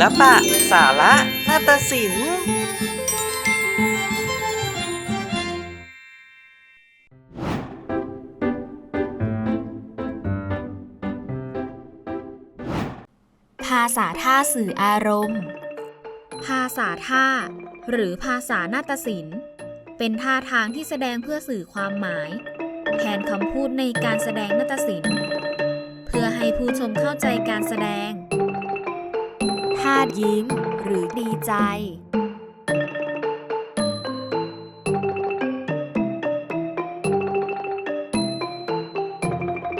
ลปะ สาระนาฏศิลป์ภาษาท่าสื่ออารมณ์ ภาษาท่า หรือภาษานาฏศิลป์ เป็นท่าทางที่แสดงเพื่อสื่อความหมาย แทนคำพูดในการแสดงนาฏศิลป์ เพื่อให้ผู้ชมเข้าใจการแสดง ท่ายิ้ม หรือดีใจ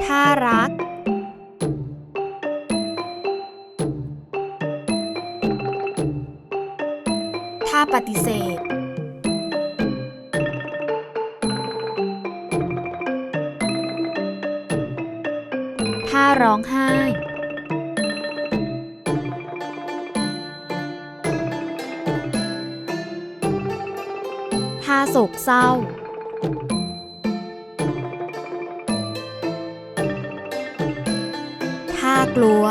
ท่ารักท่าปฏิเสธท่าร้องไห้ ท่าโศกเศร้า ท่ากลัว